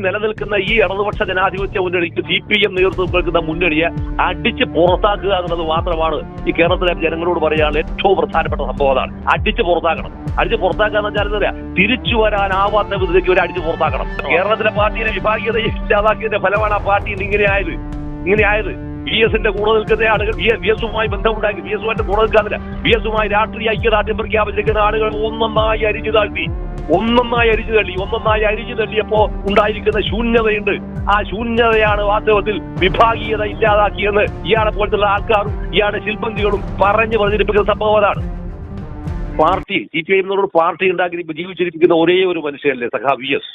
നിലനിൽക്കുന്ന ഈ ഇടതുപക്ഷ ജനാധിപത്യ മുന്നണിക്ക് സി പി എം നേതൃത്വം കൊടുക്കുന്ന മുന്നണിയെ അടിച്ച് പുറത്താക്കുക എന്നുള്ളത് മാത്രമാണ് ഈ കേരളത്തിലെ ജനങ്ങളോട് പറയാനുള്ള ഏറ്റവും പ്രധാനപ്പെട്ട സംഭവം അതാണ്. അടിച്ച് പുറത്താക്കണം. അടിച്ച് പുറത്താക്കുക എന്ന് വെച്ചാൽ എന്താ തിരിച്ചു വരാനാവാത്ത വിധത്തിലേക്ക് ഒരു അടിച്ച് പുറത്താക്കണം. കേരളത്തിലെ പാർട്ടിയുടെ വിഭാഗീയത ഇല്ലാതാക്കിയതിന്റെ ഫലമാണ് ആ പാർട്ടി ഇങ്ങനെ ആയത്. ഇങ്ങനെ ആയത്. വി എസിന്റെ കൂടെ നിൽക്കുന്ന ആളുകൾ ബി എസുമായി ബന്ധമുണ്ടാക്കി ബി എസുമായിട്ട് കൂടെ നിൽക്കാറില്ല ബി എസുമായി രാഷ്ട്രീയ ഐക്യദാർഢ്യം പ്രഖ്യാപിച്ചിരിക്കുന്ന ആളുകൾ ഒന്നൊന്നായി അരിഞ്ഞു താഴ്ത്തി. ഒന്നൊന്നായി അരിച്ചു തള്ളി ഒന്നൊന്നായി അരിച്ചു തള്ളിയപ്പോ ഉണ്ടായിരിക്കുന്ന ശൂന്യതയുണ്ട്. ആ ശൂന്യതയാണ് വാസ്തവത്തിൽ വിഭാഗീയത ഇല്ലാതാക്കിയെന്ന് ഇയാളെ പോലത്തുള്ള ആൾക്കാരും ഇയാളുടെ ശില്പന്തികളും പറഞ്ഞു പ്രചരിപ്പിക്കുന്ന സംഭവം അതാണ്. പാർട്ടി സി പി ഐ എന്നൊരു പാർട്ടി ഉണ്ടാക്കി ജീവിച്ചിരിക്കുന്ന ഒരേ ഒരു മനുഷ്യനല്ലേ സഖാ വി എസ്.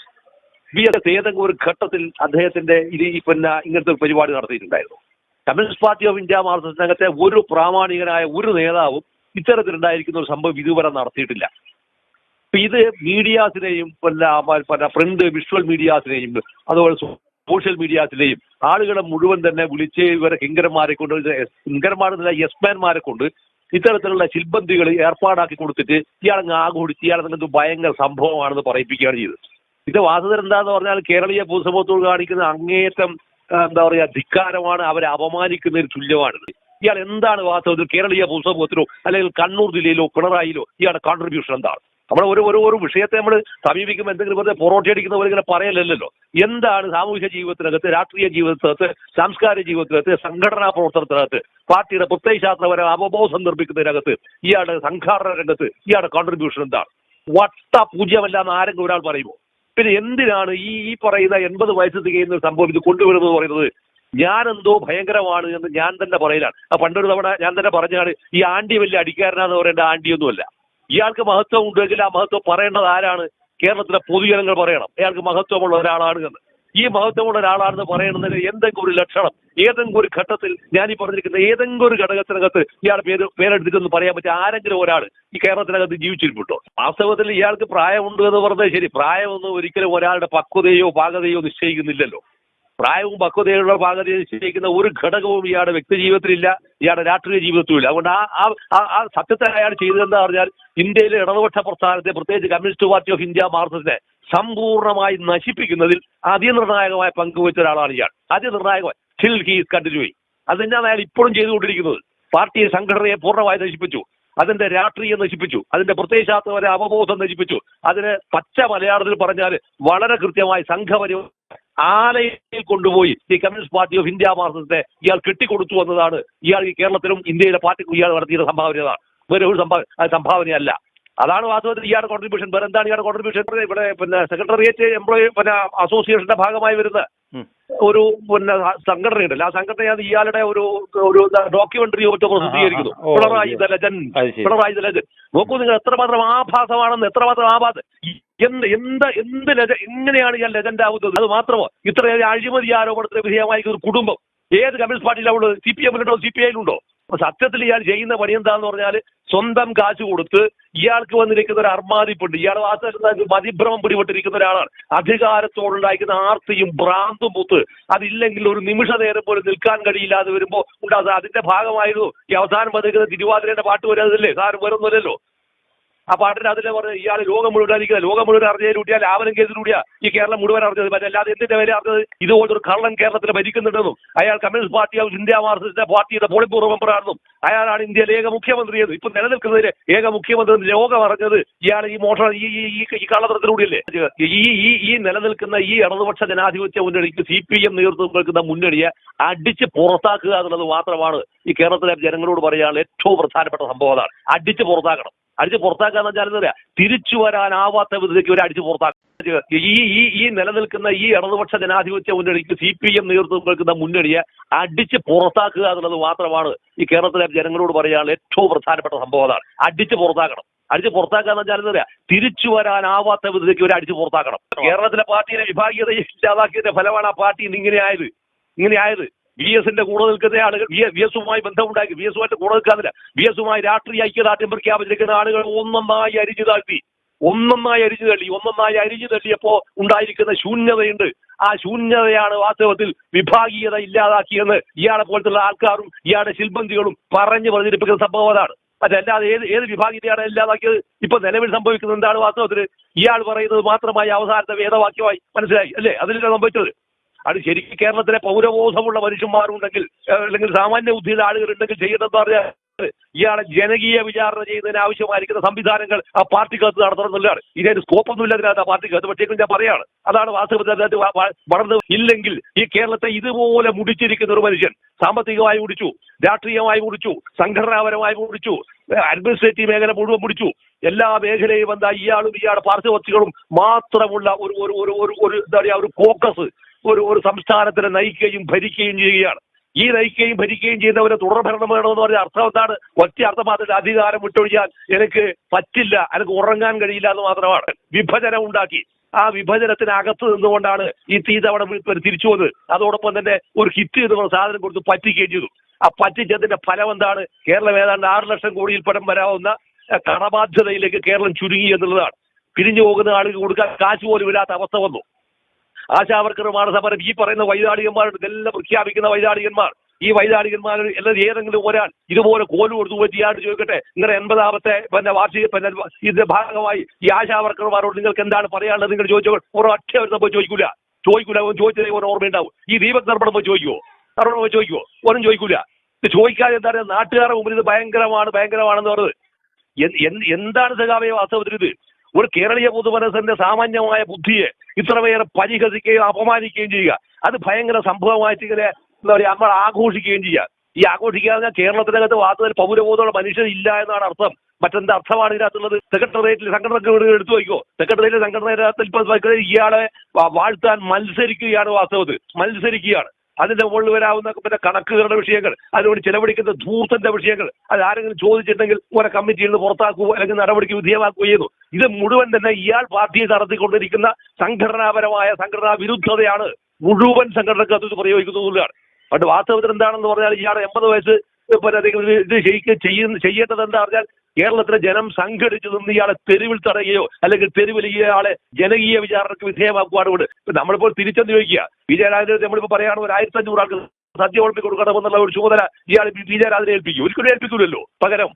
വി എസ് ഏതെങ്കിലും ഒരു ഘട്ടത്തിൽ അദ്ദേഹത്തിന്റെ ഇത് പിന്നെ ഇങ്ങനത്തെ ഒരു പരിപാടി നടത്തിയിട്ടുണ്ടായിരുന്നു. കമ്മ്യൂണിസ്റ്റ് പാർട്ടി ഓഫ് ഇന്ത്യ മാർക്സിസ്റ്റിനകത്തെ ഒരു പ്രാമാണികനായ ഒരു നേതാവും ഇത്തരത്തിലുണ്ടായിരിക്കുന്ന ഒരു സംഭവം ഇതുവരെ നടത്തിയിട്ടില്ല. അപ്പൊ ഇത് മീഡിയാസിനെയും പല പ്രിന്റ് വിഷ്വൽ മീഡിയാസിനെയും അതുപോലെ സോഷ്യൽ മീഡിയാസിലെയും ആളുകളെ മുഴുവൻ തന്നെ വിളിച്ച് ഇവരെ കിങ്കരന്മാരെ കൊണ്ട് കിങ്കരന്മാരെന്നല്ല യസ്മാൻമാരെ കൊണ്ട് ഇത്തരത്തിലുള്ള ശില്പന്തികൾ ഏർപ്പാടാക്കി കൊടുത്തിട്ട് ഇയാളങ്ങ് ആഘോടിച്ച് ഇയാളെന്തെങ്കിലും ഭയങ്കര സംഭവമാണെന്ന് പറയിപ്പിക്കുകയാണ് ചെയ്തത്. ഇത് വാസ്തവർ എന്താന്ന് പറഞ്ഞാൽ കേരളീയ പൊതുസമൂഹത്തോട് കാണിക്കുന്ന അങ്ങേറ്റം എന്താ പറയാ ധിക്കാരമാണ് അവരെ അപമാനിക്കുന്ന ഒരു തുല്യമാണ് ഇയാൾ എന്താണ് വാസ്തവത്തിൽ കേരളീയ പൊതുസമൂഹത്തിലോ അല്ലെങ്കിൽ കണ്ണൂർ ജില്ലയിലോ പിണറായിലോ ഇയാളുടെ കോൺട്രിബ്യൂഷൻ എന്താണ്? നമ്മൾ ഒരു ഒരു ഒരു വിഷയത്തെ നമ്മൾ സമീപിക്കുമ്പോൾ എന്തെങ്കിലും വെറുതെ പൊറോട്ട അടിക്കുന്ന പോലെ ഇങ്ങനെ പറയലല്ലോ എന്താണ് സാമൂഹിക ജീവിതത്തിനകത്ത് രാഷ്ട്രീയ ജീവിതത്തിനകത്ത് സാംസ്കാരിക ജീവിതത്തിനകത്ത് സംഘടനാ പ്രവർത്തനത്തിനകത്ത് പാർട്ടിയുടെ പ്രത്യയശാസ്ത്രപര അവബോധം നിർമ്മിക്കുന്നതിനകത്ത് ഇയാളുടെ സംഘാടന രംഗത്ത് ഇയാളുടെ കോൺട്രിബ്യൂഷൻ എന്താണ്? വട്ട പൂജ്യമല്ലാന്ന് ആരെങ്കിലും ഒരാൾ പറയുമോ? പിന്നെ എന്തിനാണ് ഈ ഈ പറയുന്ന എൺപത് വയസ്സ് തികയുന്ന സംഭവം ഇത് കൊണ്ടുവരുന്നത് പറയുന്നത്? ഞാൻ എന്തോ ഭയങ്കരമാണ് എന്ന് ഞാൻ തന്നെ പറയലാണ്. ആ പണ്ടൊരു തവണ ഞാൻ തന്നെ പറഞ്ഞാണ് ഈ ആണ്ടി വലിയ അടിക്കാരനാന്ന് പറയേണ്ട ആണ്ടിയൊന്നുമല്ല. ഇയാൾക്ക് മഹത്വം ഉണ്ടെങ്കിൽ ആ മഹത്വം പറയേണ്ടത് ആരാണ്? കേരളത്തിലെ പൊതുജനങ്ങൾ പറയണം. അയാൾക്ക് മഹത്വമുള്ള ഒരാളാണ് എന്ന്. ഈ മഹത്വമുള്ള ഒരാളാണെന്ന് പറയുന്നതിന് എന്തെങ്കിലും ഒരു ലക്ഷണം ഏതെങ്കിലും ഒരു ഘട്ടത്തിൽ ഞാൻ ഈ പറഞ്ഞിരിക്കുന്ന ഏതെങ്കിലും ഒരു ഘടകത്തിനകത്ത് ഇയാൾ പേര് പേരെടുത്തിട്ടൊന്ന് പറയാൻ പറ്റിയ ആരെങ്കിലും ഒരാൾ ഈ കേരളത്തിനകത്ത് ജീവിച്ചിരിപ്പുണ്ടോ? വാസ്തവത്തിൽ ഇയാൾക്ക് പ്രായമുണ്ട് എന്ന് പറഞ്ഞാൽ ശരി. പ്രായമൊന്നും ഒരിക്കലും ഒരാളുടെ പക്വതയോ പാകതയോ നിശ്ചയിക്കുന്നില്ലല്ലോ. പ്രായവും പക്വതയുള്ള ഭാഗത്ത് നിശ്ചയിക്കുന്ന ഒരു ഘടകവും ഇയാളുടെ വ്യക്തി ജീവിതത്തിലില്ല ഇയാളുടെ രാഷ്ട്രീയ ജീവിതത്തിലുമില്ല. അതുകൊണ്ട് ആ ആ- സത്യത്തെ അയാൾ ചെയ്തതെന്ന് പറഞ്ഞാൽ ഇന്ത്യയിലെ ഇടതുപക്ഷ പ്രസ്ഥാനത്തെ പ്രത്യേകിച്ച് കമ്മ്യൂണിസ്റ്റ് പാർട്ടി ഓഫ് ഇന്ത്യ മാർക്സിസ്റ്റിനെ സമ്പൂർണമായി നശിപ്പിക്കുന്നതിൽ അതിനിർണായകമായ പങ്കുവച്ച ഒരാളാണ് ഇയാൾ. അതിനിർണായകമായി. സ്റ്റിൽ ഹീസ് കണ്ടിന്യൂയിങ് അത് തന്നെയാണ് അയാൾ ഇപ്പോഴും ചെയ്തുകൊണ്ടിരിക്കുന്നത്. പാർട്ടിയെ സംഘടനയെ പൂർണമായി നശിപ്പിച്ചു. അതിന്റെ രാഷ്ട്രീയം നശിപ്പിച്ചു. അതിന്റെ പ്രത്യയശാസ്ത്രപര അവബോധം നശിപ്പിച്ചു. അതിന് പച്ച മലയാളത്തിൽ പറഞ്ഞാൽ വളരെ കൃത്യമായി സംഘപരി ആലയിൽ കൊണ്ടുപോയി ഈ കമ്മ്യൂണിസ്റ്റ് പാർട്ടി ഓഫ് ഇന്ത്യ മാർസത്തെ ഇയാൾ കെട്ടിക്കൊടുത്തു എന്നതാണ്. ഇയാൾ ഈ കേരളത്തിലും ഇന്ത്യയിലെ പാർട്ടിക്കും ഇയാൾ നടത്തിയ സംഭാവനയാണ്. വേറെ ഒരു സംഭാവന സംഭാവനയല്ല. അതാണ് വാസ്തവത്തിൽ ഇയാളുടെ കോൺട്രിബ്യൂഷൻ വേറെ എന്താണ് ഇയാളുടെ കോൺട്രിബ്യൂഷൻ ഇവിടെ പിന്നെ സെക്രട്ടേറിയറ്റ് എംപ്ലോയി പിന്നെ അസോസിയേഷന്റെ ഭാഗമായി വരുന്ന ഒരു പിന്നെ സംഘടനയുണ്ടല്ലോ. ആ സംഘടനയാണ് ഇയാളുടെ ഒരു ഒരു ഡോക്യുമെന്ററി മറ്റോ പ്രസിദ്ധീകരിക്കുന്നു. പിണറായി ദ ലെജൻഡ് അത് പിണറായി ദ ലെജൻഡ് നോക്കൂ നിങ്ങൾ എത്രമാത്രം ആഭാസമാണെന്ന് എത്രമാത്രം ആഭാസം എന്ത് എന്ത് എന്ത് ലജ എങ്ങനെയാണ് ഇയാൾ ലെജൻഡ് ആവുന്നത്? അത് മാത്രമോ? ഇത്രയേറെ അഴിമതി ആരോപണത്തിന് വിധേയമായി ഒരു കുടുംബം. ഏത് കമ്മ്യൂണിസ്റ്റ് പാർട്ടിയിലുള്ളൂ സി പി എമ്മിലുണ്ടോ? സി പി ഐയിലുണ്ടോ? അപ്പൊ സത്യത്തിൽ ഇയാൾ ചെയ്യുന്ന പണി എന്താന്ന് പറഞ്ഞാൽ സ്വന്തം കാശ് കൊടുത്ത് ഇയാൾക്ക് വന്നിരിക്കുന്ന ഒരു അർമാദിപ്പുണ്ട്. ഇയാൾ വാസ്തവത്തിൽ മതിഭ്രമം പിടിപെട്ടിരിക്കുന്ന ഒരാളാണ്. അധികാരത്തോടുണ്ടായിരിക്കുന്ന ആർത്തിയും ഭ്രാന്തും പൂത്ത് അതില്ലെങ്കിൽ ഒരു നിമിഷ നേരം പോലും നിൽക്കാൻ കഴിയില്ലാതെ വരുമ്പോൾ ഉണ്ടാകും അതിന്റെ ഭാഗമായിരുന്നു ഈ അവസാനം വന്നിരിക്കുന്ന തിരുവാതിരയുടെ പാട്ട് വരുന്നതല്ലേ? സാരം വരുന്നില്ലല്ലോ ആ പാട്ടിന് അതിലെ പറഞ്ഞു ഇയാൾ ലോകം മുഴുവൻ അറിയിക്കുക ലോകം മുഴുവൻ അറിഞ്ഞതിലൂട്ടിയാൽ ലാവനം കേസിലൂടെയാ ഈ കേരളം മുഴുവൻ അറിഞ്ഞത്. അല്ലാതെ എന്തിന്റെ പേര് അറിഞ്ഞത്? ഇതുപോലൊരു കള്ളൻ കേരളത്തിൽ ഭരിക്കുന്നുണ്ടെന്നും അയാൾ communist party of India Marxist പാർട്ടിയുടെ പോളിറ്റ് മെമ്പറാണെന്നും അയാളാണ് ഇന്ത്യയിലെ ഏക മുഖ്യമന്ത്രി എന്ന്. ഇപ്പൊ നിലനിൽക്കുന്നതിലെ ഏക മുഖ്യമന്ത്രി ലോകം അറിഞ്ഞത് ഇയാൾ ഈ മോഷണ ഈ ഈ കള്ളത്തരത്തിലൂടെയല്ലേ? ഈ ഈ ഈ നിലനിൽക്കുന്ന ഈ ഇടതുപക്ഷ ജനാധിപത്യ മുന്നണിക്ക് സി പി എം നേതൃത്വം കേൾക്കുന്ന മുന്നണിയെ അടിച്ച് പുറത്താക്കുക എന്നുള്ളത് മാത്രമാണ് ഈ കേരളത്തിലെ ജനങ്ങളോട് പറയാനുള്ള ഏറ്റവും പ്രധാനപ്പെട്ട സംഭവം അതാണ്. അടിച്ച് പുറത്താക്കണം. അടിച്ച് പുറത്താക്കുക എന്ന് വെച്ചാൽ എന്താ പറയാ തിരിച്ചു വരാനാവാത്ത വിധത്തിലേക്ക് ഒരു അടിച്ച് പുറത്താക്കുക. ഈ ഈ ഈ നിലനിൽക്കുന്ന ഈ ഇടതുപക്ഷ ജനാധിപത്യ മുന്നണിക്ക് സി പി എം നേതൃത്വം നിൽക്കുന്ന മുന്നണിയെ അടിച്ച് പുറത്താക്കുക എന്നുള്ളത് മാത്രമാണ് ഈ കേരളത്തിലെ ജനങ്ങളോട് പറയാനുള്ള ഏറ്റവും പ്രധാനപ്പെട്ട സംഭവം അതാണ്. അടിച്ച് പുറത്താക്കണം. അടിച്ച് പുറത്താക്കുക എന്ന് വെച്ചാൽ എന്താ പറയാ തിരിച്ചു വരാനാവാത്ത വിധത്തിലേക്ക് ഒരു അടിച്ച് പുറത്താക്കണം. കേരളത്തിലെ പാർട്ടിയുടെ വിഭാഗീയത ഇല്ലാതാക്കിയതിന്റെ ഫലമാണ് ആ പാർട്ടി ഇങ്ങനെ ആയത്. ഇങ്ങനെ ആയത്. വി എസിന്റെ കൂടെ നിൽക്കുന്ന ആളുകൾ വി എസുമായി ബന്ധമുണ്ടാക്കി വി എസുമായിട്ട് കൂടെ നിൽക്കാതില്ല വി എസുമായി രാഷ്ട്രീയ ഐക്യദാർഢ്യം പ്രഖ്യാപിച്ചിരിക്കുന്ന ആളുകൾ ഒന്നൊന്നായി അരിഞ്ഞു താഴ്ത്തി. ഒന്നൊന്നായി അരിഞ്ഞു തള്ളി. ഒന്നൊന്നായി അരിഞ്ഞു തള്ളിയപ്പോ ഉണ്ടായിരിക്കുന്ന ശൂന്യതയുണ്ട്. ആ ശൂന്യതയാണ് വാസ്തവത്തിൽ വിഭാഗീയത ഇല്ലാതാക്കിയെന്ന് ഇയാളെ പോലത്തുള്ള ആൾക്കാരും ഇയാളുടെ ശില്പന്തികളും പറഞ്ഞു പ്രചരിപ്പിക്കുന്ന സംഭവം അതാണ്. മറ്റല്ലാതെ ഏത് ഏത് വിഭാഗീയതയാണ് ഇല്ലാതാക്കിയത്? ഇപ്പൊ നിലവിൽ സംഭവിക്കുന്നത് എന്താണ് വാസ്തവത്തിൽ? ഇയാൾ പറയുന്നത് മാത്രമായി അവസാനത്തെ വേദവാക്യമായി മനസ്സിലായി അല്ലേ? അതിലല്ല സംഭവിച്ചത്. അത് ശരിക്കും കേരളത്തിലെ പൗരബോധമുള്ള മനുഷ്യന്മാരുണ്ടെങ്കിൽ അല്ലെങ്കിൽ സാമാന്യ ബുദ്ധിയുള്ള ആളുകളുണ്ടെങ്കിൽ ചെയ്യുന്നതെന്ന് പറഞ്ഞാൽ ഇയാളെ ജനകീയ വിചാരണ ചെയ്യുന്നതിന് ആവശ്യമായിരിക്കുന്ന സംവിധാനങ്ങൾ ആ പാർട്ടിക്കകത്ത് നടത്തണമെന്നുള്ളതാണ്. ഇതിന് സ്കോപ്പ് ഒന്നും അതിനകത്ത് ആ പാർട്ടിക്കകത്ത്. പക്ഷേ ഞാൻ പറയാണ് അതാണ് വാസ്തവത്തിൽ അതിനകത്ത് വളർന്ന് ഇല്ലെങ്കിൽ ഈ കേരളത്തെ ഇതുപോലെ മുടിച്ചിരിക്കുന്ന ഒരു മനുഷ്യൻ സാമ്പത്തികമായി മുടിച്ചു രാഷ്ട്രീയമായി മുടിച്ചു സംഘടനാപരമായി മുടിച്ചു അഡ്മിനിസ്ട്രേറ്റീവ് മേഖല മുഴുവൻ മുടിച്ചു. എല്ലാ മേഖലയും എന്താ ഇയാളും ഇയാളുടെ പാർശ്വവർത്തികളും മാത്രമുള്ള ഒരു ഒരു ഒരു ഒരു എന്താ പറയുക ഒരു ഫോക്കസ് ഒരു ഒരു സംസ്ഥാനത്തിനെ നയിക്കുകയും ഭരിക്കുകയും ചെയ്യുകയാണ്. ഈ നയിക്കുകയും ഭരിക്കുകയും ചെയ്യുന്നവരെ തുടർ ഭരണം വേണമെന്ന് പറഞ്ഞ അർത്ഥം എന്താണ്? ഒറ്റ അർത്ഥം അധികാരം വിട്ടൊഴിയാൻ എനിക്ക് പറ്റില്ല. എനിക്ക് ഉറങ്ങാൻ കഴിയില്ല എന്ന് മാത്രമാണ്. വിഭജനം ഉണ്ടാക്കി. ആ വിഭജനത്തിനകത്ത് നിന്നുകൊണ്ടാണ് ഈ തീതവണ തിരിച്ചു വന്നത്. അതോടൊപ്പം തന്നെ ഒരു ഹിറ്റ് എന്ന് പറഞ്ഞ സാധനം കൊടുത്ത് പറ്റിക്കുകയും ചെയ്തു. ആ പറ്റിച്ചതിന്റെ ഫലം എന്താണ്? കേരളം ഏതാണ്ട് ആറ് ലക്ഷം കോടിയിൽ പരം വരാവുന്ന കടബാധ്യതയിലേക്ക് കേരളം ചുരുങ്ങി എന്നുള്ളതാണ്. പിരിഞ്ഞു പോകുന്ന ആളുകൾ കൊടുക്കാൻ കാശ് പോലും ഇല്ലാത്ത അവസ്ഥ വന്നു. ആശാവർക്കർമാർ സമരം ഈ പറയുന്ന വൈതാളികന്മാരുണ്ട് ഇതെല്ലാം പ്രഖ്യാപിക്കുന്ന വൈതാളികന്മാർ ഈ വൈതാളികന്മാർ എല്ലാം ഏതെങ്കിലും ഒരാൾ ഇതുപോലെ കോൽ കൊടുത്തു പോയി ചോദിക്കട്ടെ നിങ്ങളുടെ എൺപതാമത്തെ പിന്നെ വാർഷിക പിന്നെ ഇതിന്റെ ഭാഗമായി ഈ ആശാവർക്കർമാരോട് നിങ്ങൾക്ക് എന്താണ് പറയാനുള്ളത് നിങ്ങൾ ചോദിച്ചോ ഓരോ അക്ഷയ ഒരു സംഭവം ചോദിക്കൂല. ചോദിക്കൂല ചോദിച്ചതേ ചോദിച്ചതേ ഒരു ഓർമ്മയുണ്ടാവും. ഈ ദീപക് ദർപ്പണം പോയി ചോദിക്കുവോ? ദർപ്പണം പോയി ചോദിക്കുവോ? ഒന്നും ചോദിക്കൂല. ഇത് ചോദിക്കാതെ എന്താ പറയുക നാട്ടുകാരുടെ മുമ്പിൽ ഇത് ഭയങ്കരമാണ് ഭയങ്കരമാണെന്ന് പറഞ്ഞത്. എന്ത് എന്ത് എന്താണ് സഖാവേ വാസ്തവത്തിൽ ഇത്? ഒരു കേരളീയ പൊതുമനസ്സിന്റെ സാമാന്യമായ ബുദ്ധിയെ ഇത്രമേറെ പരിഹസിക്കുകയും അപമാനിക്കുകയും ചെയ്യുക. അത് ഭയങ്കര സംഭവമായിട്ട് എന്താ പറയുക നമ്മൾ ആഘോഷിക്കുകയും ചെയ്യുക. ഈ ആഘോഷിക്കാതെ കേരളത്തിനകത്ത് വാർത്തകൾ പൗരബോധമുള്ള മനുഷ്യർ ഇല്ല എന്നാണ് അർത്ഥം. മറ്റെന്ത് അർത്ഥമാണ് ഇതിനകത്തുള്ളത്? സെക്രട്ടേറിയറ്റിൽ സംഘടനകൾ എടുത്തു വയ്ക്കോ? സെക്രട്ടേറിയറ്റ് സംഘടനത്തിൽ ഇയാളെ വാഴ്ത്താൻ മത്സരിക്കുകയാണ് വാസ്തവത്തിൽ. മത്സരിക്കുകയാണ്. അതിന്റെ മുകളിൽ വരാവുന്ന പിന്നെ കണക്കുകളുടെ വിഷയങ്ങൾ അതിനോട് ചെലവഴിക്കുന്ന ധൂർത്തന്റെ വിഷയങ്ങൾ. അത് ആരെങ്കിലും ചോദിച്ചിട്ടുണ്ടെങ്കിൽ ഓരോ കമ്മിറ്റിയിൽ നിന്ന് പുറത്താക്കുകയോ അല്ലെങ്കിൽ നടപടിക്ക് വിധേയമാക്കുകയോ ചെയ്യുന്നു. ഇത് മുഴുവൻ തന്നെ ഇയാൾ പാർട്ടിയെ നടത്തിക്കൊണ്ടിരിക്കുന്ന സംഘടനാപരമായ സംഘടനാ വിരുദ്ധതയാണ് മുഴുവൻ സംഘടനക്ക് അത് പ്രയോഗിക്കുന്നതാണ് അതുകൊണ്ട് വാസ്തവത്തിൽ എന്താണെന്ന് പറഞ്ഞാൽ ഇയാൾ എൺപത് വയസ്സ് പിന്നെ ഇത് ചെയ്യേണ്ടത് എന്താ പറഞ്ഞാൽ കേരളത്തിലെ ജനം സംഘടിച്ചു നിന്ന് ഇയാളെ തെരുവിൽ തടയുകയോ അല്ലെങ്കിൽ തെരുവിൽ ഇയാളെ ജനകീയ വിചാരണക്ക് വിധേയമാക്കുവാണ് ഇപ്പൊ നമ്മളിപ്പോൾ തിരിച്ചെന്ന് ചോദിക്കുക. വിജയരാജനെ നമ്മളിപ്പോൾ പറയുകയാണ് ഒരു ആയിരത്തി അഞ്ഞൂറ് ആൾക്ക് സദ്യ ഉറപ്പി കൊടുക്കണമെന്നുള്ള ഒരു ചുമതല ഇയാൾ വിജയരാജനെ ഏൽപ്പിക്കും. ഒരിക്കലും ഏൽപ്പിക്കില്ലല്ലോ പകരം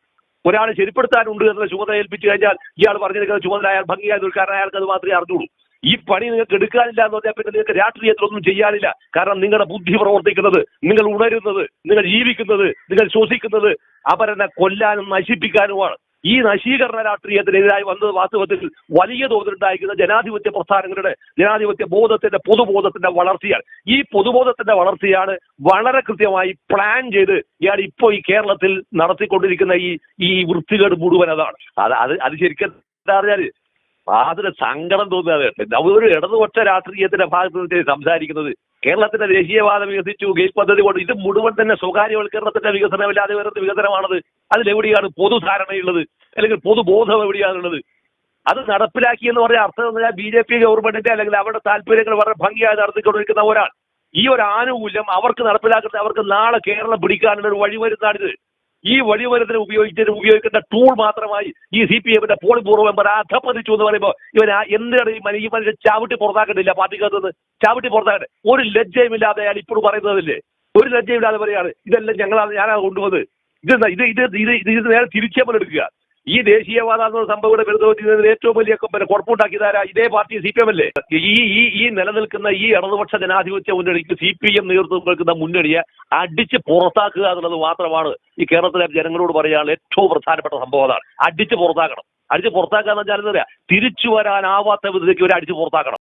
ഒരാളെ ശരിപ്പെടുത്താനുണ്ട് എന്നുള്ള ചുമതല ഏൽപ്പിച്ചു കഴിഞ്ഞാൽ ഇയാൾ പറഞ്ഞിരിക്കുന്ന ചുമതല അയാൾ ഭംഗിയായ നിൽക്കാൻ അയാൾക്ക് അത് മാത്രമേ അറിഞ്ഞുള്ളൂ. ഈ പണി നിങ്ങൾക്ക് എടുക്കാനില്ല എന്ന് പറഞ്ഞാൽ പിന്നെ നിങ്ങൾക്ക് രാഷ്ട്രീയത്തിലൊന്നും ചെയ്യാനില്ല. കാരണം നിങ്ങളുടെ ബുദ്ധി പ്രവർത്തിക്കുന്നത് നിങ്ങൾ ഉണരുന്നത് നിങ്ങൾ ജീവിക്കുന്നത് നിങ്ങൾ ശ്വസിക്കുന്നത് അവരെന്നെ കൊല്ലാനും നശിപ്പിക്കാനുമാണ് ഈ നശീകരണ രാഷ്ട്രീയത്തിനെതിരായി വന്നത് വാസ്തവത്തിൽ വലിയ തോതിലുണ്ടായിരിക്കുന്ന ജനാധിപത്യ പ്രസ്ഥാനങ്ങളുടെ ജനാധിപത്യ ബോധത്തിന്റെ പൊതുബോധത്തിന്റെ വളർച്ചയാണ്. ഈ പൊതുബോധത്തിന്റെ വളർച്ചയാണ് വളരെ കൃത്യമായി പ്ലാൻ ചെയ്ത് ഇയാൾ ഇപ്പോൾ ഈ കേരളത്തിൽ നടത്തിക്കൊണ്ടിരിക്കുന്ന ഈ ഈ വൃത്തികേട് മുഴുവൻ അതാണ്. അത് അത് അത് ശരിക്കും എന്താ പറഞ്ഞാൽ അതിന് സങ്കടം തോന്നുന്നത് ഒരു ഇടതുപക്ഷ രാഷ്ട്രീയത്തിന്റെ ഭാഗത്ത് നിന്ന് സംസാരിക്കുന്നത്. കേരളത്തിന്റെ ദേശീയവാദം വികസിച്ചു ഗേറ്റ് പദ്ധതി കൊണ്ട് ഇത് മുഴുവൻ തന്നെ സ്വകാര്യവൽക്കരണത്തിന്റെ വികസനമില്ലാതെ വരുന്ന വികസനമാണത്. അതിലെവിടെയാണ് പൊതുധാരണയുള്ളത്? അല്ലെങ്കിൽ പൊതുബോധം എവിടെയാണുള്ളത്? അത് നടപ്പിലാക്കി എന്ന് പറഞ്ഞ അർത്ഥം എന്ന് പറഞ്ഞാൽ ബി ജെ പി ഗവൺമെന്റിന്റെ അല്ലെങ്കിൽ അവരുടെ താല്പര്യങ്ങൾ വളരെ ഭംഗിയായി നടത്തിക്കൊണ്ടിരിക്കുന്ന ഒരാൾ. ഈ ഒരു ആനുകൂല്യം അവർക്ക് നടപ്പിലാക്കുന്ന അവർക്ക് നാളെ കേരളം പിടിക്കാനുള്ള ഒരു വഴി വഴിമരുന്നാണിത് ഈ വഴിവരത്തിന് ഉപയോഗിച്ചതിന് ഉപയോഗിക്കുന്ന ടൂൾ മാത്രമായി ഈ സി പി എമ്മിന്റെ പോളിറ്റ് ബ്യൂറോ മെമ്പർ അധപ്പതിച്ചു എന്ന് പറയുമ്പോൾ ഇവൻ എന്തിനാണ് ഈ മനുഷ്യ- മനുഷ്യൻ മനുഷ്യൻ പുറത്താക്കേണ്ടില്ല പാർട്ടിക്കകത്തുനിന്ന് ചാവിട്ടി പുറത്താക്കട്ടെ ഒരു ലജ്ജയുമില്ലാതെ അയാൾ ഇപ്പോഴും പറയുന്നതില്ലേ? ഒരു ലജ്ജയില്ലാതെ പറയാണ് ഇതെല്ലാം ഞങ്ങളാണ് ഞാനാണ് കൊണ്ടുവന്നത്. ഇത്? ഇത് ഇത് ഇത് ഇത് നേരെ തിരിച്ചേ എടുക്കുക. ഈ ദേശീയവാദ എന്ന സംഭവം ഇവിടെ ഏറ്റവും വലിയ പിന്നെ കുഴപ്പമുണ്ടാക്കിയതാരാ ഇതേ പാർട്ടി സി പി എം അല്ലേ? ഈ ഈ ഈ നിലനിൽക്കുന്ന ഈ ഇടതുപക്ഷ ജനാധിപത്യ മുന്നണിക്ക് സി പി എം നേതൃത്വം നിൽക്കുന്ന മുന്നണിയെ അടിച്ച് പുറത്താക്കുക എന്നുള്ളത് മാത്രമാണ് ഈ കേരളത്തിലെ ജനങ്ങളോട് പറയാനുള്ള ഏറ്റവും പ്രധാനപ്പെട്ട സംഭവം അതാണ്. അടിച്ച് പുറത്താക്കണം. അടിച്ച് പുറത്താക്കാന്ന് വെച്ചാൽ എന്താ പറയാ? തിരിച്ചു വരാനാവാത്ത വിധത്തിലേക്ക് ഇവരെ അടിച്ച് പുറത്താക്കണം.